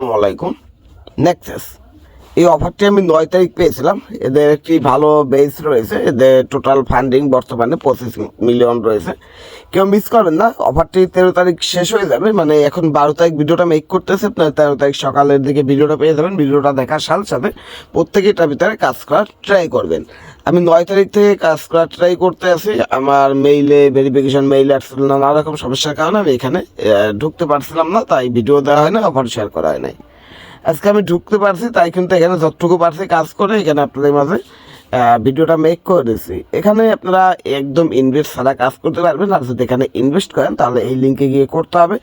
আসসালামাইকুম নেক্সাস এই অফারটি আমি নয় তারিখ পেয়েছিলাম। এদের একটি ভালো বেস রয়েছে। এদের টোটাল ফান্ডিং বর্তমানে পঁচিশ মিলিয়ন রয়েছে। কেউ মিস করবেন না। অফারটি তেরো তারিখ শেষ হয়ে যাবে। মানে এখন বারো তারিখ ভিডিওটা মেক করতেছে। আপনার তেরো তারিখ সকালের দিকে ভিডিওটা পেয়ে যাবেন। ভিডিওটা দেখার সাথে সাথে প্রত্যেকে এটার ভিতরে কাজ করার ট্রাই করবেন। আমি নয় তারিখ থেকে কাজ করার ট্রাই করতে আছি। আমার মেইলে ভেরিফিকেশন মেইল আসছিল না, নানা রকম সমস্যার কারণে আমি এখানে ঢুকতে পারছিলাম না, তাই ভিডিও দেওয়া হয় না অফার শেয়ার করা হয় নাই। আজকে আমি ঢুকতে পারছি, তাই কিন্তু এখানে যতটুকু পারছি কাজ করে, এখানে আপনাদের মাঝে ভিডিওটা মেক করে দিচ্ছি এখানে আপনারা একদম ইনভেস্ট ছাড়া কাজ করতে পারবেন, আর যদি এখানে ইনভেস্ট করেন, তাহলে এই লিঙ্কে গিয়ে করতে হবে।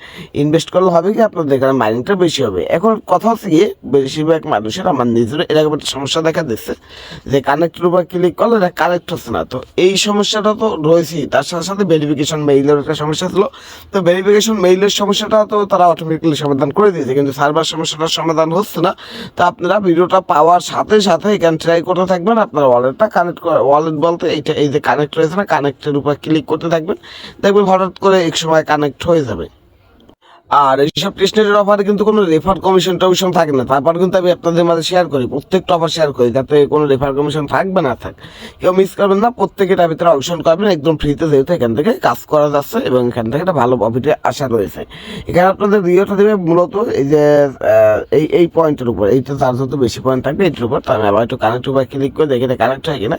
ইনভেস্ট করলে হবে কি, আপনাদের এখানে মাইনিংটা বেশি হবে। এখন কথা হচ্ছে গিয়ে, বেশিরভাগ মানুষের, আমার নিজের এরকম একটা সমস্যা দেখা দিচ্ছে, যে কানেক্টের উপর ক্লিক করলে এটা কানেক্ট হচ্ছে না। তো এই সমস্যাটা তো রয়েছেই। তার সাথে সাথে ভেরিফিকেশন মেইলের একটা সমস্যা ছিল। তো ভেরিফিকেশন মেইলের সমস্যাটা তো তারা অটোমেটিক্যালি সমাধান করে দিয়েছে, কিন্তু সার্ভার সমস্যাটার সমাধান হচ্ছে না। তো আপনারা ভিডিওটা পাওয়ার সাথে সাথে এখানে ট্রাই করতে থাকবেন, আপনার ওয়ালেটটা কানেক্ট করে ওয়ালেট বলতে এইটা এই যে কানেক্ট রয়েছে না কানেক্টের উপর ক্লিক করতে থাকবেন। দেখবেন হঠাৎ করে এক সময় কানেক্ট হয়ে যাবে। আর এইসব টেস্টের অফারে কিন্তু কোনো রেফার কমিশন টমিশন থাকে না। তারপর কিন্তু আমি আপনাদের মাঝে শেয়ার করি, প্রত্যেকটা অফার শেয়ার করি, যাতে কোনো রেফার কমিশন থাকবে না থাক। কেউ মিস করবেন না প্রত্যেকেটার ভিতরে অংশগ্রহণ করবেন, একদম ফ্রিতে যেহেতু এখান থেকে কাজ করা যাচ্ছে এবং এখান থেকে একটা ভালো প্রফিটে আশা রয়েছে। এখানে আপনাদের রিওটা দেবে মূলত এই যে এই এই পয়েন্টের উপর। এইটা তার যত বেশি পয়েন্ট থাকবে এইটার উপর। আমি আবার একটু কানেক্ট উপর ক্লিক করে দেখি এটা কানেক্ট হয় কিনা।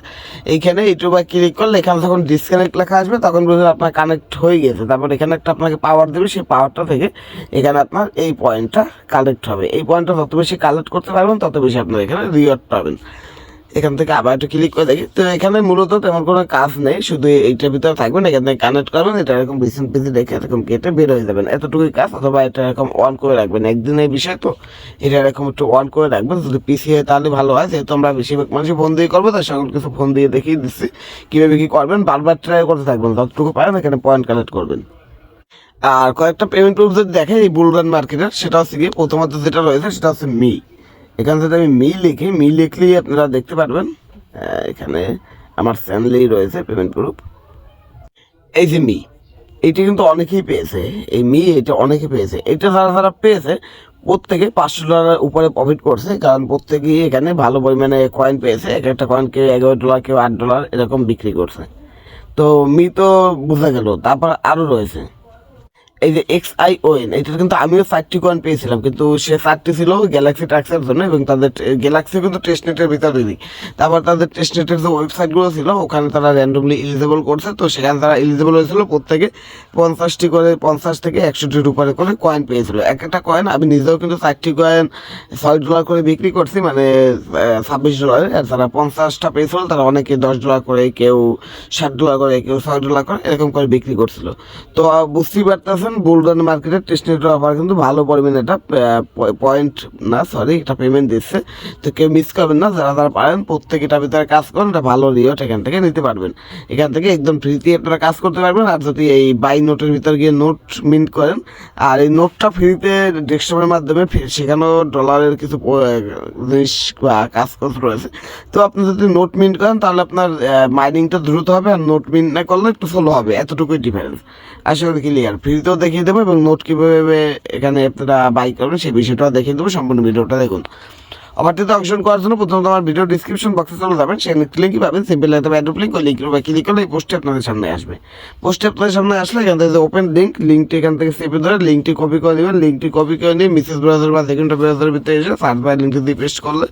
এইখানে এইটার উপর ক্লিক করলে এখানে যখন ডিসকানেক্ট লেখা আসবে, তখন বুঝবেন আপনার কানেক্ট হয়ে গেছে। তারপর এখানে একটা আপনাকে পাওয়ার দেবে, সেই পাওয়ারটা থেকে এখানে আপনার এই পয়েন্টটা কালেক্ট হবে। এই পয়েন্টটা যত বেশি কালেক্ট করতে পারবেন, তত বেশি আপনার এখানে রিওয়ার্ড পাবেন। এখান থেকে আবার একটু ক্লিক করে দেখি। তো এখানে মূলত তেমন কোনো কাজ নেই, শুধু এইটার ভিতরে থাকবেন, এখান থেকে কানেক্ট করবেন, এটা এরকম রিসেন্ট পেজে রেখে এরকম কেটে বের হয়ে যাবেন। এতটুকুই কাজ, অথবা এটা এরকম অন করে রাখবেন। একদিনের বিষয় তো, এটা এরকম একটু অন করে রাখবেন। যদি পিসি হয় তাহলে ভালো হয়, যেহেতু আমরা বেশিরভাগ মানুষই ফোন দিয়ে করব, তাই সকল কিছু ফোন দিয়ে দেখিয়ে দিচ্ছি। কীভাবে কী করবেন, বারবার ট্রাই করতে থাকবেন, যতটুকু পারেন এখানে পয়েন্ট কালেক্ট করবেন। আর কয়েকটা পেমেন্ট প্রুফ যদি দেখেন, এই বুলগান মার্কেটের সেটা হচ্ছে গিয়ে প্রথমত যেটা রয়েছে, সেটা হচ্ছে মি। এখানে যদি আমি মি লিখি, মি লিখলেই আপনারা দেখতে পারবেন এখানে আমার চ্যানেলেই রয়েছে পেমেন্ট প্রুফ এই যে মি এইটা কিন্তু অনেকেই পেয়েছে। এই মি এটা অনেকে পেয়েছে। এটা যারা যারা পেয়েছে, প্রত্যেকে পাঁচশো ডলারের উপরে প্রফিট করছে, কারণ প্রত্যেকেই এখানে ভালো পরিমাণে কয়েন পেয়েছে। এক একটা কয়েন কেউ এগারো ডলার, কেউ আট ডলার এরকম বিক্রি করছে। তো মি তো বোঝা গেল। তারপর আরও রয়েছে। এই যে এক্স আই ও এন এটা কিন্তু আমিও চারটি কয়েন পেয়েছিলাম, কিন্তু সে চারটি ছিল গ্যালাক্সি ট্যাক্সের জন্য এবং তাদের গ্যালাক্সি কিন্তু টেস্টনেটের ভিতরে দিই তারপর তাদের টেস্টনেটের যে ওয়েবসাইটগুলো ছিল, ওখানে তারা র্যান্ডমলি এলিজেবল করছে, তো সেখানে তারা এলিজেবল হয়েছিল প্রত্যেকে পঞ্চাশটি করে, পঞ্চাশ থেকে একশোটির উপরে করে কয়েন পেয়েছিল। এক একটা কয়েন আমি নিজেও কিন্তু চারটি কয়েন ছয় ডলার করে বিক্রি করছি মানে ছাব্বিশ ডলারে আর যারা পঞ্চাশটা পেয়েছিল, তারা অনেকে দশ ডলার করে, কেউ ষাট ডলার করে, কেউ ছয় ডলার করে, এরকম করে বিক্রি করছিল। তো বুঝতেই বুঝতেই পারতেছেন বুলডন মার্কেটের টেস্টনেটের অফার কিন্তু ভালো পরিমাণে এটা পয়েন্ট না সরি এটা পেমেন্ট দিচ্ছে। তো কেউ মিস করবেন না, যারা যারা পারেন প্রত্যেক এটার ভিতরে কাজ করেন, এটা ভালো রিওট এখান থেকে নিতে পারবেন। এখান থেকে একদম ফ্রিতে আপনারা কাজ করতে পারবেন, আর যদি এই বাই নোটের ভিতরে গিয়ে নোট মিন্ট করেন, আর এই নোটটা ফ্রিতে ডেস্কটপের মাধ্যমে সেখানেও ডলারের কিছু জিনিস বা কাজ রয়েছে। তো আপনি যদি নোট মিন্ট করেন, তাহলে আপনার মাইনিংটা দ্রুত হবে, আর নোট মিন্ট না করলে একটু স্লো হবে, এতটুকুই ডিফারেন্স আশা করি ক্লিয়ার ফ্রিতেও দেখিয়ে দেবো এবং নোট কীভাবে এখানে আপনারা বাই করবেন সেই বিষয়টাও দেখিয়ে দেবো। সম্পূর্ণ ভিডিওটা দেখুন। অফারটিতে অংশগ্রহণ করার জন্য প্রথমত আমার ভিডিও ডিসক্রিপশন বক্সে চলে যাবেন। সেখানে লিঙ্কই পাবেন। সিম্পল একটা অ্যাড্রপ লিঙ্ক ওই লিঙ্কের উপর ক্লিক করলে এই পোস্টটি আপনাদের সামনে আসবে। পোস্টটি আপনাদের সামনে আসলে এখান থেকে ওপেন লিঙ্ক লিঙ্কটি এখান থেকে সেপে ধরে লিঙ্কটি কপি করে দেবেন। লিঙ্কটি কপি করে নিয়ে মিসেস ব্রাউজার বা সেকেন্ড ব্রাউজারের ভিতরে এসে সার্চ বাই লিঙ্কটি দিয়ে পেস্ট করলে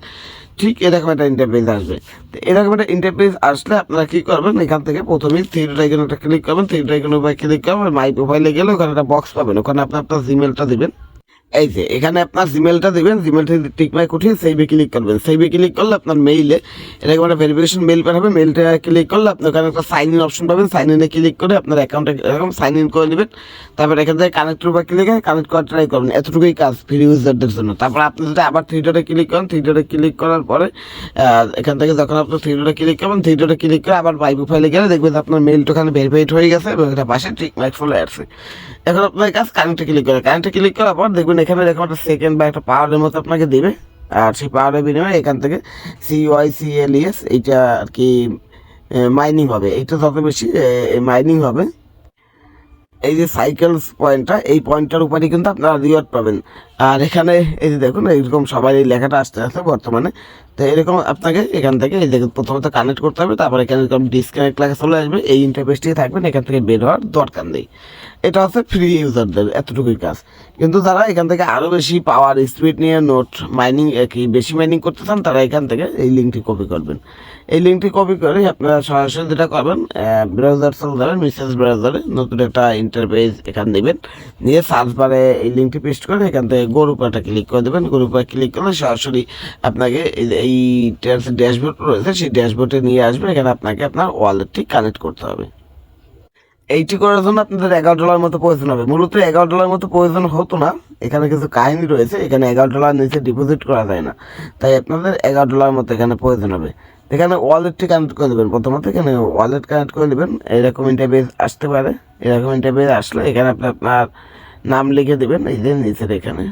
ঠিক এরকম একটা ইন্টারপেজ আসবে। তো এরকম একটা ইন্টারপেজ আসলে আপনারা কি করবেন? এখান থেকে প্রথমেই থ্রি ড্রাইগন একটা ক্লিক করবেন। থ্রি ড্রাইগনের উপর ক্লিক করবেন। মাই প্রোফাইলে গেলে ওখানে একটা বক্স পাবেন। ওখানে আপনি আপনার জিমেলটা দিবেন। এই যে, এখানে আপনার জিমেলটা দেবেন জিমেলটা টিক মাইক উঠিয়ে সেইভে ক্লিক করবেন। সেইভে ক্লিক করলে আপনার মেইলে এরকম একটা ভেরিফিকেশন মেইল পাঠাবে। মেইলটা ক্লিক করলে আপনি ওখানে একটা সাইন ইন অপশন পাবেন। সাইন ইনে ক্লিক করে আপনার অ্যাকাউন্টে এরকম সাইন ইন করে নেবেন। তারপর এখান থেকে কানেক্টের উপর ক্লিক করে কানেক্ট করার ট্রাই করবেন। এতটুকুই কাজ ফ্রি ইউজারদের জন্য। তারপর আপনি যদি আবার থ্রি ডটে ক্লিক করেন থ্রি ডটে ক্লিক করার পরে এখান থেকে যখন আপনি থ্রি ডটে ক্লিক করবেন থ্রি ডটে ক্লিক করে আবার বাই প্রোফাইলে গেলে দেখবেন আপনার মেইলটা ওখানে ভেরিফাইড হয়ে গেছে এবং এটা পাশে টিক মাইক চলে আসছে এখন আপনার কাজ কারেন্টে ক্লিক করে। কারেন্টে ক্লিক করার পর দেখবেন এখানে এরকম একটা সেকেন্ড বা একটা পাওয়ারের মতো আপনাকে দেবে। আর সেই পাওয়ারের বিনিময়ে এখান থেকে C Y C L S এইটা আর কি মাইনিং হবে। এইটা যত বেশি মাইনিং হবে। এই যে সাইকেলস পয়েন্টটা এই পয়েন্টটার উপরে কিন্তু আপনারা রিওয়ার্ড পাবেন। আর এখানে এই যে দেখুন, এইরকম সবাই এই লেখাটা আসতে আসতে বর্তমানে। তো এরকম আপনাকে এখান থেকে, এই দেখুন প্রথমত কানেক্ট করতে হবে, তারপর এখানে এরকম ডিসকানেক্ট লেখা চলে আসবে। এই ইন্টারফেসটিতে থাকবেন এখান থেকে বের হওয়ার দরকার নেই। এটা হচ্ছে ফ্রি ইউজারদের এতটুকুই কাজ। কিন্তু যারা এখান থেকে আরও বেশি পাওয়ার স্পিড নিয়ে নোট মাইনিং কি বেশি মাইনিং করতে চান, তারা এখান থেকে এই লিঙ্কটি কপি করবেন। এই লিঙ্কটি কপি করে আপনারা সরাসরি যেটা করবেন ব্রাউজার চলে মেসেজ ব্রাউজারে নতুন একটা ইন্টারফেস এখান দেবেন। নিয়ে সার্চ বারে এই লিঙ্কটি পেস্ট করে এখান থেকে গরুপাটা ক্লিক করে দেবেন। গরুপা ক্লিক করলে সরাসরি আপনাকে এই ড্যাশবোর্ড রয়েছে, সেই ড্যাশবোর্ডে নিয়ে আসবে। এখানে আপনাকে আপনার ওয়ালেটটি কানেক্ট করতে হবে। এইটি করার জন্য আপনাদের এগারো ডলার মতো প্রয়োজন হবে। মূলত এগারো ডলার মতো প্রয়োজন হতো না। এখানে কিছু কাহিনী রয়েছে। এখানে এগারো ডলার নিচে ডিপোজিট করা যায় না। তাই আপনাদের এগারো ডলার মতো এখানে প্রয়োজন হবে। এখানে ওয়ালেটটি কানেক্ট করে দেবেন প্রথমত এখানে ওয়ালেট কানেক্ট করে দেবেন এরকম ইন্টারভিউ আসতে পারে। এরকম ইন্টারভিউ আসলে এখানে আপনি আপনার নাম লিখে দেবেন। এই যে নিচের এখানে।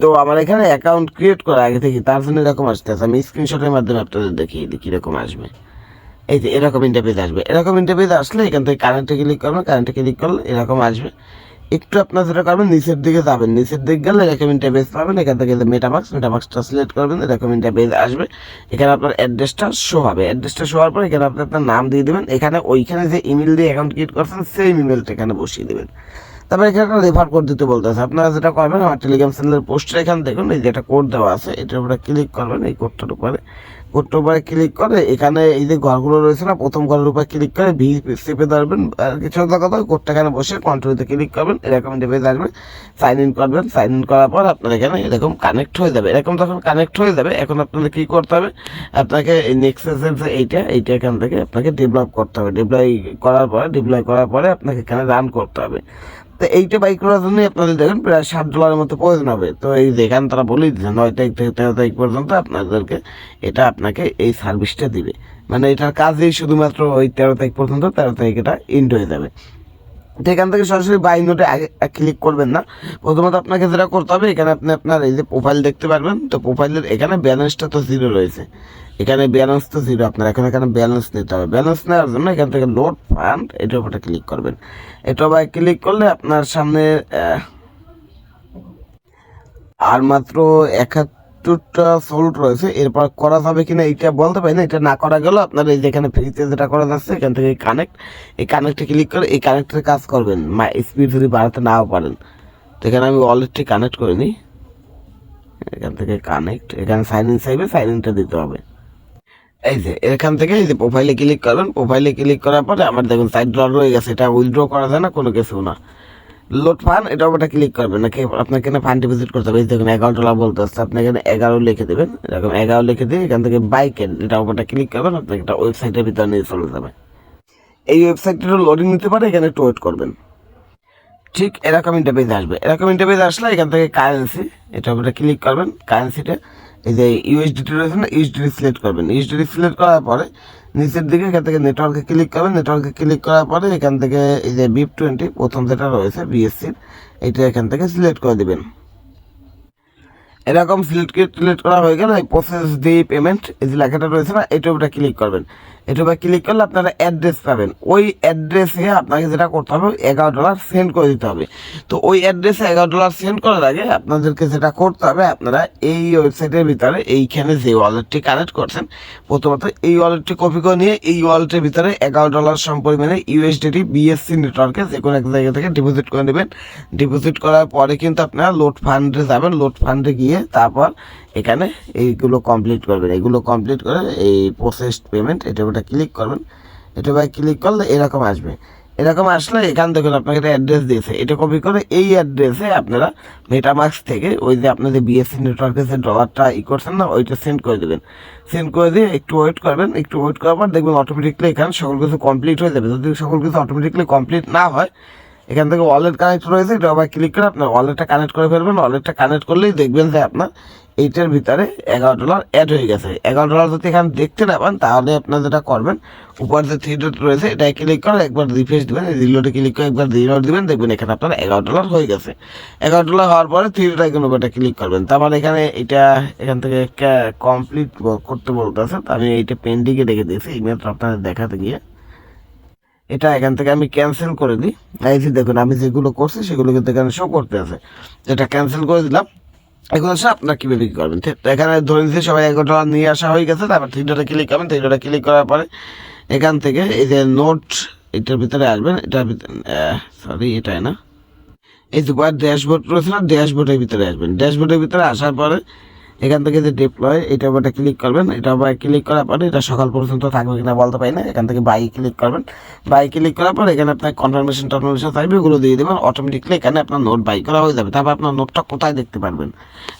তো আমার এখানে অ্যাকাউন্ট ক্রিয়েট করা আগে থেকে। তার জন্য এরকম আসতেছে আমি স্ক্রিনশটের মাধ্যমে আপনাদের দিই কীরকম আসবে। এই যে এরকম ইন্টারভিউ আসবে। এরকম ইন্টারভিউ আসলে এখান থেকে কারেন্টে ক্লিক করবেন কারেন্টে ক্লিক করলে এরকম আসবে। একটু আপনার যেটা করবেন, নিচের দিকে যাবেন। নিচের দিকে গেলে এরকম ইন্টারভেস পাবেন। এখান থেকে মেটামাক্স মেটামাক্সটা সিলেক্ট করবেন, এরকম ইন্টারভেস আসবে। এখানে আপনার অ্যাড্রেসটা শো হবে। অ্যাড্রেসটা শো হওয়ার পর এখানে আপনি আপনার নাম দিয়ে দেবেন। এখানে ওইখানে যে ইমেল দিয়ে অ্যাকাউন্ট ক্রিয়েট করছেন, সেই ইমেলটা এখানে বসিয়ে দেবেন। তারপরে এখানে একটা রেফার কোড দিতে বলতেছে। আপনারা যেটা করবেন, আমার টেলিগ্রাম চ্যানেলের পোস্টার এখানে দেখুন। এই যে একটা কোড দেওয়া আছে, এটার উপরে ক্লিক করবেন, এই কোডটার উপরে। উপরে ক্লিক করে, এখানে এই যে ঘরগুলো রয়েছে না, প্রথম ঘরের উপরে ক্লিক করে ভি চেপে ধরবেন, আর কিছু কথা, কোডটা এখানে বসে কন্ট্রোলতে ক্লিক করবেন, এরকম ডেপে আসবে সাইন ইন করবেন সাইন ইন করার পর আপনার এখানে এরকম কানেক্ট হয়ে যাবে, এরকম যখন কানেক্ট হয়ে যাবে, এখন আপনাদের কী করতে হবে, আপনাকে যে এইটা এইটা এখান থেকে আপনাকে ডেভেলপ করতে হবে ডেভেলপ করার পরে ডেভেলপ করার পরে আপনাকে এখানে রান করতে হবে। তো এইটা বাইক করার জন্যই আপনাদের দেখেন প্রায় ষাট ডলারের মতো প্রয়োজন হবে। তো এই যেখানে তারা বলেই দিচ্ছে, নয় তারিখ থেকে তেরো তারিখ পর্যন্ত আপনাদেরকে এটা আপনাকে এই সার্ভিসটা দিবে। মানে এটার কাজেই শুধুমাত্র ওই তেরো তারিখ পর্যন্ত, তেরো তারিখ এটা ইন্ড হয়ে যাবে। তো এখান থেকে সরাসরি বাই নোটে ক্লিক করবেন না। প্রথমত আপনাকে যেটা করতে হবে, এখানে আপনি আপনার এই যে প্রোফাইল দেখতে পারবেন। তো প্রোফাইলের এখানে ব্যালেন্সটা তো জিরো রয়েছে। এখানে ব্যালেন্স তো জিরো আপনার এখন এখানে ব্যালেন্স নিতে হবে। ব্যালেন্স নেওয়ার জন্য এখান থেকে লোড ফান্ড এটার উপরে ক্লিক করবেন। এটা আবার ক্লিক করলে আপনার সামনে আর মাত্র একাত্তরটা সোল্ড রয়েছে। এরপর করা যাবে কিনা এটা বলতে পারি না, এটা না করা গেল আপনার এই যেখানে ফ্রিতে যেটা করা যাচ্ছে, এখান থেকে কানেক্ট এই কানেক্টে ক্লিক করে এই কানেক্টের কাজ করবেন। মা স্পিড যদি বাড়াতে নাও পারেন। তো এখানে আমি ওয়ালেটটি কানেক্ট করে নিই। এখান থেকে কানেক্ট এখানে সাইন ইন চাইবে সাইন ইনটা দিতে হবে। এই যে, এখান থেকে এই যে প্রোফাইলে ক্লিক করবেন প্রোফাইলে ক্লিক করার পরে আমার দেখুন সাইড ডলার রয়ে গেছে, এটা উইথড্র করা যায় না, কোনো কিছু না। লোড ফান এটা ওটা ক্লিক করবেন, নাকি আপনাকে এখানে ফান্ড ডিপোজিট করতে হবে দেখুন এগারো ডলার বলতে হচ্ছে আপনি এখানে এগারো লিখে দেবেন, এরকম এগারো লিখে দিয়ে এখান থেকে বাইকের এটা ওটা ক্লিক করবেন, আপনাকে একটা ওয়েবসাইটের ভিতরে নিয়ে চলে যাবে। এই ওয়েবসাইটটা লোডিং নিতে পারে, এখানে একটু ওয়েট করবেন। ঠিক এরকম ইন্টারপেজ আসবে, এরকম ইন্টারপেজ আসলে এখান থেকে কারেন্সি এটা উপরে ক্লিক করবেন কারেন্সিটা এই যে ইউএসডিটি রয়েছে না ইউএসডিটি সিলেক্ট করবেন। ইউএসডিটি সিলেক্ট করার পরে নিচের দিকে এখান থেকে নেটওয়ার্কে ক্লিক করবেন। নেটওয়ার্কে ক্লিক করার পরে এখান থেকে এই যে বিপ টোয়েন্টি প্রথম যেটা রয়েছে বিএসসির এটা এখান থেকে সিলেক্ট করে দিবেন। এরকম সিলেক্ট সিলেক্ট করা হয়ে গেলে প্রসেস দি পেমেন্ট এই যে লেখাটা রয়েছে না, এটার উপরে ক্লিক করবেন। এটার উপরে ক্লিক করলে আপনারা অ্যাড্রেস পাবেন। ওই অ্যাড্রেসে আপনাকে যেটা করতে হবে, এগারো ডলার সেন্ড করে দিতে হবে। তো ওই অ্যাড্রেসে এগারো ডলার সেন্ড করার আগে আপনাদেরকে যেটা করতে হবে, আপনারা এই ওয়েবসাইটের ভিতরে এইখানে যে ওয়ালেটটি কানেক্ট করছেন, প্রথমত এই ওয়ালেটটি কপি করে নিয়ে এই ওয়ালেটের ভিতরে এগারো ডলার সম পরিমাণে ইউএসডিটি বিএসসি নেটওয়ার্কে যে কোনো এক জায়গা থেকে ডিপোজিট করে নেবেন। ডিপোজিট করার পরে কিন্তু আপনারা লোড ফান্ডে যাবেন। লোড ফান্ডে গিয়ে তারপর এখানে এইগুলো কমপ্লিট করবেন। এগুলো কমপ্লিট করে এই প্রসেসড পেমেন্ট এটা ওটা ক্লিক করবেন। এটা ভাই ক্লিক করলে এরকম আসবে। এরকম আসলে এখান থেকে আপনাকে একটা অ্যাড্রেস দিয়েছে। এটা কপি করে এই অ্যাড্রেসে আপনারা মেটামাক্স থেকে ওই যে আপনাদের বিএসসি নেটওয়ার্কে যে ডলারটা ই করছেন না, ওইটা সেন্ড করে দেবেন। সেন্ড করে দিয়ে একটু ওয়েট করবেন। একটু ওয়েট করার পর দেখবেন অটোমেটিকলি এখানে সকল কিছু কমপ্লিট হয়ে যাবে। যদি সকল কিছু অটোমেটিকলি কমপ্লিট না হয়, এখান থেকে ওয়ালেট কানেক্ট রয়েছে, এটা আবার ক্লিক করে আপনার ওয়ালেটটা কানেক্ট করে ফেলবেন। ওয়ালেটটা কানেক্ট করলেই দেখবেন যে আপনার এইটার ভিতরে এগারো ডলার অ্যাড হয়ে গেছে। এগারো ডলার যদি এখানে দেখতে না পান, তাহলে আপনার যেটা করবেন, উপর যে থ্রি ডট রয়েছে এটা ক্লিক করে একবার রিফ্রেশ দেবেন রিলোডে ক্লিক করে একবার রিলোড দিবেন, দেখবেন এখানে আপনার এগারো ডলার হয়ে গেছে। এগারো ডলার হওয়ার পরে থ্রি ডট আইকন উপরটা ক্লিক করবেন। তারপর এখানে এটা এখান থেকে একটা কমপ্লিট করতে বলতেছে, তো আমি এইটা পেন্ডিংয়ে রেখে দিয়েছি, এই মাত্র আপনাদের দেখাতে গিয়ে। এটা এখান থেকে আমি ক্যান্সেল করে দিই। এই যে দেখুন, আমি যেগুলো করছি, সেগুলো কিন্তু এখানে শো করতে আছে। এটা ক্যান্সেল করে দিলাম এখন আসলে আপনার কীভাবে কী করবেন? এখানে ধরে নিতে সবাই এক ডলার নিয়ে আসা হয়ে গেছে, তারপর থ্রি ডটে ক্লিক করবেন থ্রি ডটে ক্লিক করার পরে এখান থেকে এই যে নোট এটার ভিতরে আসবেন, এটার ভিতরে সরি এটাই না। এই যে ড্যাশবোর্ড রয়েছে না ড্যাশবোর্ডের ভিতরে আসবেন। ড্যাশবোর্ডের ভিতরে আসার পরে এখান থেকে যে ডিপ্লয় এটা উপরে ক্লিক করবেন। এটা উপরে ক্লিক করার পরে এটা সকাল পর্যন্ত থাকবে কিনা বলতে পারি না। এখান থেকে বাই ক্লিক করবেন। বাই ক্লিক করার পর এখানে আপনার কনফার্মেশন টনফার্মেশন থাকবে, ওগুলো দিয়ে দেবেন। অটোমেটিকলি এখানে আপনার নোট বাই করা হয়ে যাবে। তারপর আপনার নোটটা কোথায় দেখতে পারবেন?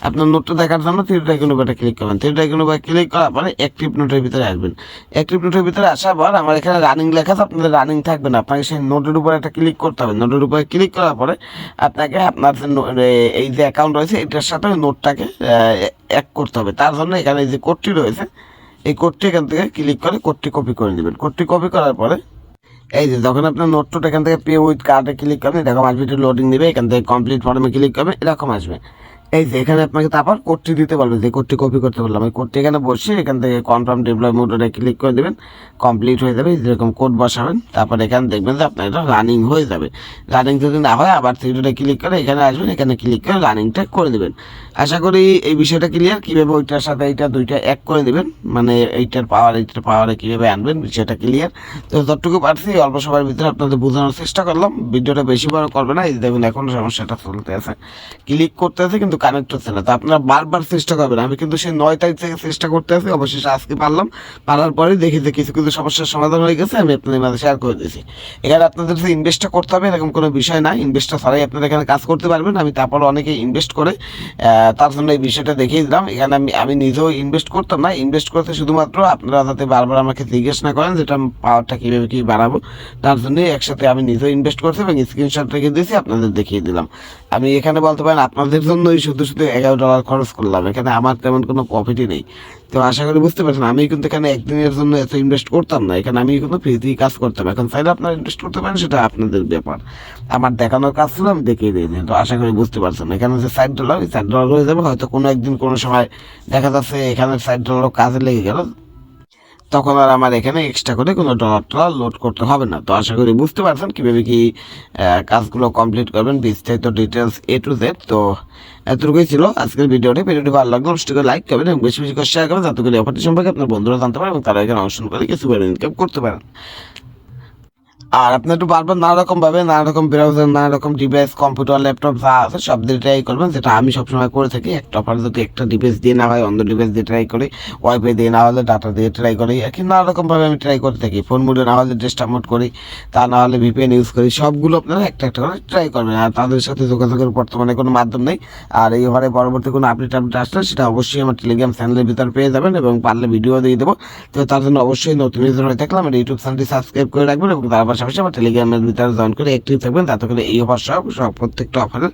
আপনার নোটটা দেখার জন্য থ্রিটা কোনো উপরে ক্লিক করবেন। থ্রিটা কোনো উপরে ক্লিক করার পরে অ্যাক্টিভ নোটের ভিতরে আসবেন। অ্যাক্টিভ নোটের ভিতরে আসার পর আমার এখানে রানিং লেখা আছে, আপনাদের রানিং থাকবে না। আপনাকে সেই নোটের উপরে একটা ক্লিক করতে হবে। নোটের উপরে ক্লিক করার পরে আপনাকে আপনার এই যে অ্যাকাউন্ট রয়েছে, এটার সাথে নোটটাকে এক করতে হবে। তার জন্য এখানে যে কোডটি রয়েছে, এই কোডটি এখান থেকে ক্লিক করে কোডটি কপি করে দেবেন কোডটি কপি করার পরে এই যে যখন আপনার নোট এখান থেকে পে উইথ কার্ডে ক্লিক করবেন এরকম আসবে, একটু লোডিং দেবে এখান থেকে কমপ্লিট ফর্মে ক্লিক করবে, এরকম আসবে। এই যে, এখানে আপনাকে তারপর কোডটি দিতে পারবে যে কোডটি কপি করতে বললাম। এই কোডটি এখানে বসে এখান থেকে কনফার্ম মোডে ক্লিক করে দেবেন কমপ্লিট হয়ে যাবে, যেরকম কোড বসাবেন। তারপর এখানে দেখবেন যে আপনার এটা রানিং হয়ে যাবে। রানিং যদি না হয়, আবার থ্রিডে ক্লিক করে এখানে আসবেন, এখানে ক্লিক করে রানিংটা করে দেবেন। আশা করি এই বিষয়টা ক্লিয়ার কীভাবে ওইটার সাথে এইটা দুইটা এক করে দেবেন মানে এইটার পাওয়ার এইটার পাওয়ারে কীভাবে আনবেন, বিষয়টা ক্লিয়ার তো যতটুকু পারছি, অল্প সময়ের ভিতরে আপনাদের বোঝানোর চেষ্টা করলাম। ভিডিওটা বেশি বড় করবে না, এই দেখুন, এখন সমস্যাটা চলতে আছে। ক্লিক করতে আছে, কিন্তু কানেক্ট হচ্ছে না। তো আপনারা বারবার চেষ্টা করবেন। আমি কিন্তু সেই নয় তারিখ থেকে চেষ্টা করতে আছি, অবশেষে আজকে পারলাম। পারার পরে দেখি যে কিছু কিছু সমস্যার সমাধান হয়ে গেছে, আমি আপনাদের মাঝে শেয়ার করে দিয়েছি। এখানে আপনাদের যে ইনভেস্টটা করতে হবে, এরকম কোনো বিষয় না ইনভেস্টটা ছাড়াই আপনারা এখানে কাজ করতে পারবেন। আমি তারপর অনেকে ইনভেস্ট করে তার জন্য এই বিষয়টা দেখিয়ে দিলাম। এখানে আমি আমি নিজেও ইনভেস্ট করতাম না। ইনভেস্ট করতে শুধুমাত্র আপনারা যাতে বারবার আমাকে জিজ্ঞেস না করেন যেটা পাওয়ারটা কীভাবে কী বাড়াবো, তার জন্যই একসাথে আমি নিজেও ইনভেস্ট করছি এবং স্ক্রিনশট রেখে দিয়েছি, আপনাদের দেখিয়ে দিলাম। আমি এখানে বলতে পারেন, আপনাদের জন্যই শুধু শুধু এগারো ডলার খরচ করলাম। এখানে আমার তেমন কোনো প্রফিটই নেই। তো আশা করি বুঝতে পারছেন, আমি কিন্তু এখানে একদিনের জন্য এত ইনভেস্ট করতাম না। এখানে আমি কিন্তু ফ্রিতেই কাজ করতাম এখন চাইলে আপনারা ইনভেস্ট করতে পারেন, সেটা আপনাদের ব্যাপার। আমার দেখানোর কাজ ছিল, আমি দেখিয়ে দিই তো আশা করি বুঝতে পারছেন, এখানে যে সাইড ডলার ওই সাইড ডলার হয়ে যাবে। হয়তো কোনো একদিন কোনো সময় দেখা যাচ্ছে এখানে সাইড ডলার কাজে লেগে গেল। তখন আর আমার এখানে এক্সট্রা করে কোনো ডলার টলার লোড করতে হবে না। তো আশা করি বুঝতে পারছেন, কীভাবে কি কাজগুলো কমপ্লিট করবেন। বিস্তারিত ডিটেলস এ টু জেড তো এতটুকুই ছিল আজকের ভিডিওটি। ভিডিওটি ভালো লাগল অবশ্যই লাইক করবেন এবং বেশি বেশি করে শেয়ার করবেন। যাতে করে অফারটি সম্পর্কে আপনার বন্ধুরা জানতে পারেন এবং তারা এখানে অংশগ্রহণ করে কিছু ইনকাম করতে পারেন। আর আপনি একটু বারবার নানা রকম ভাবে নানা রকম ব্রাউজার নানা রকম ডিভাইস কম্পিউটার ল্যাপটপ যা আছে, সব দিয়ে ট্রাই করবেন। যেটা আমি সবসময় করে থাকি, একটা অফার যদি একটা ডিভাইস দিয়ে না হয়, অন্য ডিভাইস দিয়ে ট্রাই করি ওয়াইফাই দিয়ে না হলে ডাটা দিয়ে ট্রাই করি কি নানা রকম ভাবে আমি ট্রাই করে থাকি। ফোন মোডে না হলে ডেস্কটপ মোড করি, তা না হলে ভিপিএন ইউজ করি, সবগুলো আপনারা একটা একটা করে ট্রাই করবেন। আর তাদের সাথে যোগাযোগের বর্তমানে কোনো মাধ্যম নেই। আর এই ঘরে পরবর্তী কোনো আপডেট আপডেট আসলে সেটা অবশ্যই আমার টেলিগ্রাম চ্যানেলের ভিতর পেয়ে যাবেন এবং পারলে ভিডিও দিয়ে দেবো। তো তার জন্য অবশ্যই নতুন হয়ে থাকলে আমার ইউটিউব চ্যানেলটি সাবস্ক্রাইব করে রাখবেন এবং তার পাশাপাশি আমার টেলিগ্রামের ভিতরে জয়েন করে অ্যাক্টিভ থাকবেন। তাতে করে এই অফার সব সব প্রত্যেকটা অফারের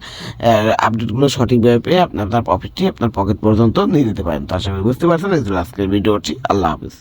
আপডেটগুলো সঠিকভাবে পেয়ে আপনি আপনার প্রফিটটি আপনার পকেট পর্যন্ত নিয়ে দিতে পারেন। তো আশা করি বুঝতে পারছেন আজকের ভিডিওটি। আল্লাহ হাফিজ।